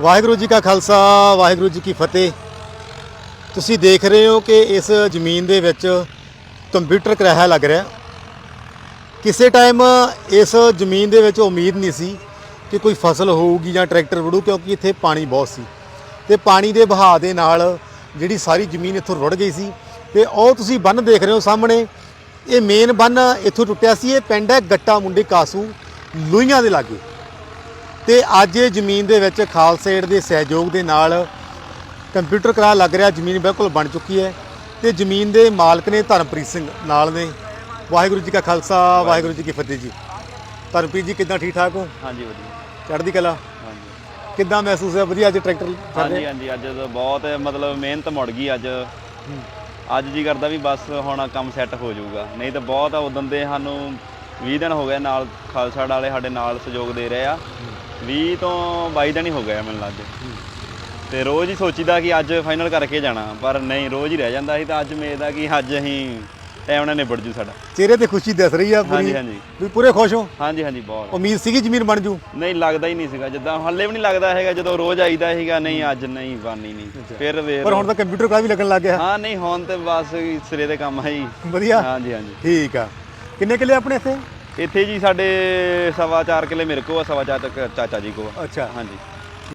ਵਾਹਿਗੁਰੂ ਜੀ ਕਾ ਖਾਲਸਾ, ਵਾਹਿਗੁਰੂ ਜੀ ਕੀ ਫਤਿਹ। ਤੁਸੀਂ ਦੇਖ ਰਹੇ ਹੋ ਕਿ ਇਸ ਜ਼ਮੀਨ ਦੇ ਵਿੱਚ ਕੰਪਿਊਟਰ ਕਰਾਇਆ ਲੱਗ ਰਿਹਾ। ਕਿਸੇ ਟਾਈਮ ਇਸ ਜ਼ਮੀਨ ਦੇ ਵਿੱਚ ਉਮੀਦ ਨਹੀਂ ਸੀ ਕਿ ਕੋਈ ਫਸਲ ਹੋਊਗੀ ਜਾਂ ਟਰੈਕਟਰ ਵੜੂ, ਕਿਉਂਕਿ ਇੱਥੇ ਪਾਣੀ ਬਹੁਤ ਸੀ। ਤੇ ਪਾਣੀ ਦੇ ਵਹਾਅ ਦੇ ਨਾਲ ਜਿਹੜੀ ਸਾਰੀ ਜ਼ਮੀਨ ਇੱਥੋਂ ਰੁੜ ਗਈ ਸੀ। ਤੇ ਉਹ ਤੁਸੀਂ ਬੰਨ ਦੇਖ ਰਹੇ ਹੋ ਸਾਹਮਣੇ। ਇਹ ਮੇਨ ਬੰਨ ਇੱਥੋਂ ਟੁੱਟਿਆ ਸੀ। ਇਹ ਪਿੰਡ ਹੈ ਗੱਟਾ ਮੁੰਡੀ ਕਾਸੂ ਲੂਈਆਂ ਦੇ ਲਾਗੇ। ਤੇ ਅੱਜ ਇਹ ਜ਼ਮੀਨ ਦੇ ਵਿੱਚ ਖਾਲਸਾ ਏਡ ਦੇ ਸਹਿਯੋਗ ਦੇ ਨਾਲ ਕੰਪਿਊਟਰ ਕਰਾ ਲੱਗ ਰਿਹਾ ਜ਼ਮੀਨ ਬਿਲਕੁਲ ਬਣ ਚੁੱਕੀ ਹੈ ਤੇ ਜ਼ਮੀਨ ਦੇ ਮਾਲਕ ਨੇ ਧਰਮਪ੍ਰੀਤ ਸਿੰਘ ਨਾਲ ਨੇ। ਵਾਹਿਗੁਰੂ ਜੀ ਕਾ ਖਾਲਸਾ ਵਾਹਿਗੁਰੂ ਜੀ ਕੀ ਫਤਿਹ ਜੀ। ਧਰਮਪ੍ਰੀਤ ਜੀ ਕਿੱਦਾਂ ਠੀਕ ਠਾਕ ਹੋ? ਹਾਂਜੀ ਵਧੀਆ। ਚੜ੍ਹਦੀ ਕਲਾ? ਹਾਂਜੀ। ਕਿੱਦਾਂ ਮਹਿਸੂਸ ਹੋਇਆ? ਵਧੀਆ ਅੱਜ ਟਰੈਕਟਰ ਚੱਲ ਹਾਂਜੀ ਰਿਹਾ? ਹਾਂਜੀ ਅੱਜ ਤਾਂ ਬਹੁਤ ਮਤਲਬ ਮਿਹਨਤ ਮੁੜ ਗਈ ਅੱਜ। ਅੱਜ ਜੀ ਕਰਦਾ ਵੀ ਬਸ ਹੁਣ ਕੰਮ ਸੈੱਟ ਹੋ ਜਾਊਗਾ। ਨਹੀਂ ਤਾਂ ਬਹੁਤ ਆ ਉਦੋਂ ਦੇ ਸਾਨੂੰ 20 ਦਿਨ ਹੋ ਗਏ ਨਾਲ ਖਾਲਸਾ ਵਾਲੇ ਸਾਡੇ ਨਾਲ ਸਹਿਯੋਗ ਦੇ ਰਹੇ ਆ। 20 ਤੋਂ 22 ਦਿਨ ਹੀ ਹੋ ਗਏ ਆ ਮੈਨੂੰ ਲੱਗਦੇ। ਤੇ ਰੋਜ਼ ਹੀ ਸੋਚੀਦਾ ਕਿ ਅੱਜ ਫਾਈਨਲ ਕਰਕੇ ਜਾਣਾ ਪਰ ਨਹੀਂ ਰੋਜ਼ ਹੀ ਰਹਿ ਜਾਂਦਾ ਸੀ ਤਾਂ ਅੱਜ ਉਮੀਦ ਆ ਕਿ ਅੱਜ ਅਸੀਂ ਟਾਈਮ ਨਾਲ ਨਿਬੜ ਜੂ ਸਾਡਾ। ਚਿਹਰੇ ਤੇ ਖੁਸ਼ੀ ਦਿਸ ਰਹੀ ਆ ਹਾਂਜੀ ਪੂਰੀ। ਹਾਂਜੀ ਵੀ ਪੂਰੇ ਖੁਸ਼ ਹੋ? ਹਾਂਜੀ ਹਾਂਜੀ ਬਹੁਤ। ਉਮੀਦ ਸੀਗੀ ਜ਼ਮੀਨ ਬਣ ਜੂ? ਨਹੀਂ ਲੱਗਦਾ ਹੀ ਨਹੀਂ ਸੀਗਾ। ਜਿੱਦਾਂ ਹੱਲੇ ਵੀ ਨਹੀਂ ਲੱਗਦਾ ਹੈਗਾ ਜਦੋਂ ਰੋਜ਼ ਆਈਦਾ ਸੀਗਾ ਨਹੀਂ ਅੱਜ ਨਹੀਂ ਬਾਨੀ ਨਹੀਂ। ਫਿਰ ਵੇਰ ਪਰ ਹੁਣ ਤਾਂ ਕੰਪਿਊਟਰ ਵੀ ਲੱਗਣ ਲੱਗ ਗਿਆ। ਹਾਂ ਨਹੀਂ ਹੁਣ ਤੇ ਬਸ ਸਿਰੇ ਦੇ ਕੰਮ ਹੈ ਜੀ। ਵਧੀਆ। ਹਾਂਜੀ ਹਾਂਜੀ। ਠੀਕ ਆ। ਕਿੰਨੇ ਕਿੱਲੇ ਆਪਣੇ ਇੱਥੇ? ਇੱਥੇ ਜੀ ਸਾਡੇ ਸਵਾ ਚਾਰ ਕਿਲੇ ਮੇਰੇ ਕੋ ਆ ਸਵਾ ਚਾਰ ਤੱਕ ਚਾਚਾ ਜੀ ਕੋ ਆ ਅੱਛਾ। ਹਾਂਜੀ।